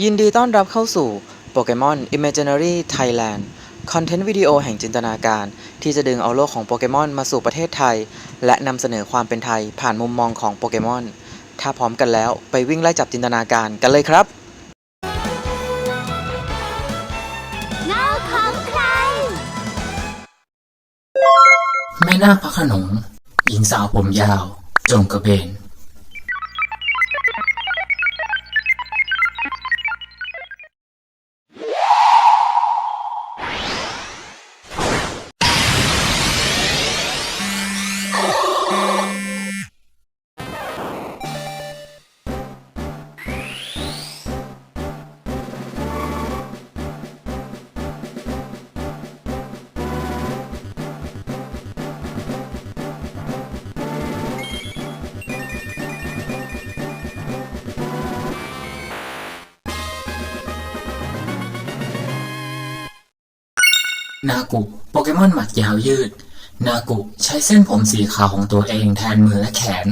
ยินดีต้อนรับเข้าสู่โปเกมอน Imaginary Thailand คอนเทนต์วิดีโอแห่งจินตนาการ ที่จะดึงเอาโลกของโปเกมอนมาสู่ประเทศไทย และนำเสนอความเป็นไทยผ่านมุมมองของโปเกมอน ถ้าพร้อมกันแล้วไปวิ่งไล่จับจินตนาการกันเลยครับเงาของใครแม่นาคพระขนงหญิงสาวผมยาว จงกระเบน นากุโปเกมอนหมัดยาวยืด นากุใช้เส้นผมสีขาวของตัวเองแทนมือและแขน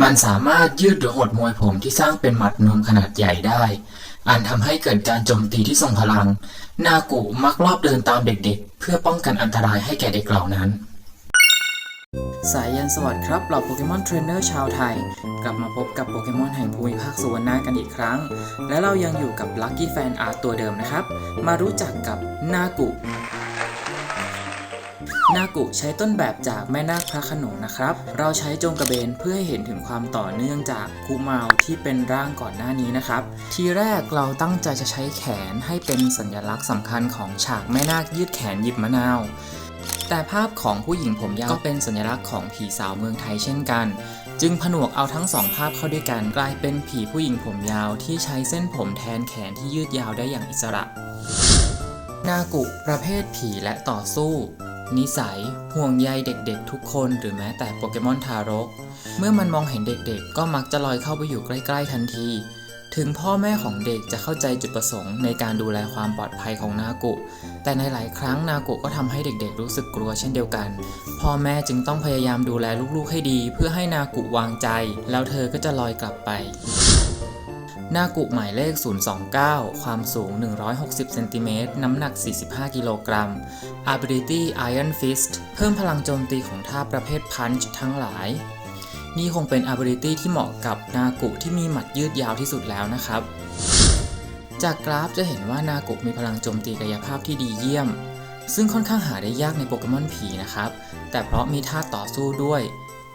มันสามารถยืดหรือหดมวยผมที่สร้างเป็นหมัดนมขนาดใหญ่ได้อันทำให้เกิดการโจมตีที่ทรงพลัง นากุมักลอบเดินตามเด็กๆ เพื่อป้องกันอันตรายให้แก่เด็กเหล่านั้น สายยันสวัสดีครับเหล่าโปเกมอนเทรนเนอร์ชาวไทย กลับมาพบกับโปเกมอนแห่งภูมิภาคสุวรรณากันอีกครั้ง และเรายังอยู่กับลั c กี้แฟนอาร์ตตัวเดิมนะครับ มารู้จักกับนากุ นากุใช้ต้นแบบจากแม่นาคพระขนงนะครับ เราใช้จงกระเบนเพื่อให้เห็นถึงความต่อเนื่องจากคูมาวที่เป็นร่างก่อนหน้านี้นะครับ ทีแรกเราตั้งใจจะใช้แขนให้เป็นสัญลักษณ์สำคัญของฉากแม่นาคยืดแขนหยิบมะนาวแต่ภาพของผู้หญิงผมยาวก็เป็นสัญลักษณ์ของผีสาวเมืองไทยเช่นกัน จึงผนวกเอาทั้งสองภาพเข้าด้วยกันกลายเป็นผีผู้หญิงผมยาวที่ใช้เส้นผมแทนแขนที่ยืดยาวได้อย่างอิสระ นากุประเภทผีและต่อสู้ นิสัย ห่วงใยเด็กๆ ทุกคนหรือแม้แต่โปเกมอนทารก เมื่อมันมองเห็นเด็กๆ ก็มักจะลอยเข้าไปอยู่ใกล้ๆทันที ถึงพ่อแม่ของเด็กจะเข้าใจจุดประสงค์ในการดูแลความปลอดภัยของนากุ แต่ในหลายครั้งนากุก็ทำให้เด็กๆ รู้สึกกลัวเช่นเดียวกัน พ่อแม่จึงต้องพยายามดูแลลูกๆให้ดี เพื่อให้นากุวางใจ แล้วเธอก็จะลอยกลับไป หน้ากุหมายเลข 029 ความสูง 160 เซนติเมตร น้ำหนัก 45 กิโลกรัม Ability Iron Fist เพิ่มพลังโจมตีของท่าประเภท Punch ทั้งหลาย นี่คงเป็น Ability ที่เหมาะกับนากุที่มีหมัดยืดยาวที่สุดแล้วนะครับ จากกราฟจะเห็นว่านากุมีพลังโจมตีกายภาพที่ดีเยี่ยม ซึ่งค่อนข้างหาได้ยากในโปเกมอนผีนะครับ แต่เพราะมีท่าต่อสู้ด้วย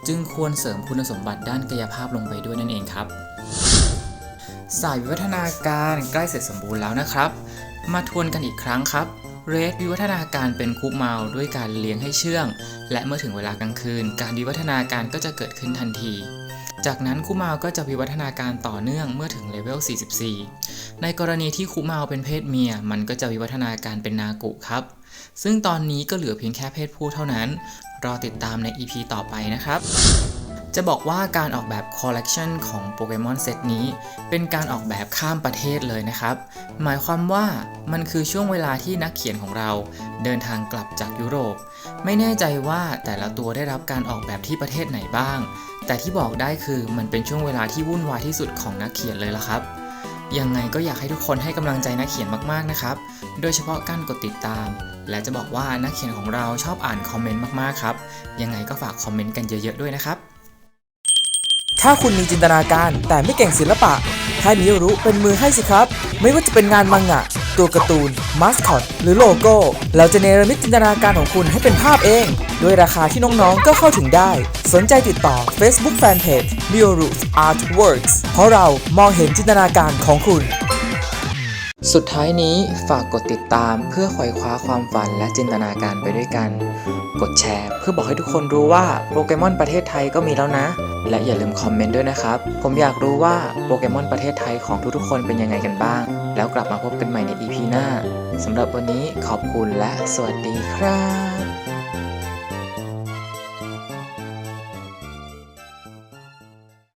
จึงควรเสริมคุณสมบัติด้านกายภาพลงไปด้วยนั่นเองครับ สายวิวัฒนาการใกล้เสร็จสมบูรณ์แล้วนะครับ มาทวนกันอีกครั้งครับเรดวิวัฒนาการเป็นคุกเมาด้วยการเลี้ยงให้เชื่อง และเมื่อถึงเวลากลางคืน การวิวัฒนาการก็จะเกิดขึ้นทันที จากนั้นคุเมาก็จะวิวัฒนาการต่อเนื่องเมื่อถึงเลเวล 44 ในกรณีที่คุเมาเป็นเพศเมีย มันก็จะวิวัฒนาการเป็นนากุครับ ซึ่งตอนนี้ก็เหลือเพียงแค่เพศผู้เท่านั้น รอติดตามใน EP ต่อไปนะครับ จะบอกว่าการออกแบบคอลเลกชันของโปเกมอนเซตนี้ เป็นการออกแบบข้ามประเทศเลยนะครับ หมายความว่ามันคือช่วงเวลาที่นักเขียนของเรา เดินทางกลับจากยุโรป ไม่แน่ใจว่าแต่ละตัวได้รับการออกแบบที่ประเทศไหนบ้าง แต่ที่บอกได้คือมันเป็นช่วงเวลาที่วุ่นวายที่สุดของนักเขียนเลยละครับยังไงก็อยากให้ทุกคนให้กำลังใจนักเขียนมากๆนะครับ โดยเฉพาะการกดติดตาม และจะบอกว่านักเขียนของเราชอบอ่านคอมเมนต์มากๆครับ ยังไงก็ฝากคอมเมนต์กันเยอะๆด้วยนะครับ ถ้าคุณมีจินตนาการแต่ไม่เก่งศิลปะให้มิรุเป็นมือให้สิครับ ไม่ว่าจะเป็นงานมังงะ ตัวการ์ตูน มาสคอต หรือโลโก้ เราจะเนรมิตจินตนาการของคุณให้เป็นภาพเอง ด้วยราคาที่น้องๆก็เข้าถึงได้ สนใจติดต่อ Facebook Fanpage m i r u Artworks เพราะเรามองเห็นจินตนาการของคุณ สุดท้ายนี้ฝากกดติดตามเพื่อไขว่คว้าความฝันและจินตนาการไปด้วยกัน กดแชร์ เพื่อบอกให้ทุกคนรู้ว่าโปเกมอนประเทศไทยก็มีแล้วนะ และอย่าลืมคอมเมนต์ด้วยนะครับ ผมอยากรู้ว่าโปเกมอนประเทศไทยของทุกๆคนเป็นยังไงกันบ้าง แล้วกลับมาพบกันใหม่ใน EP หน้าสำหรับวันนี้ขอบคุณและสวัสดีครับ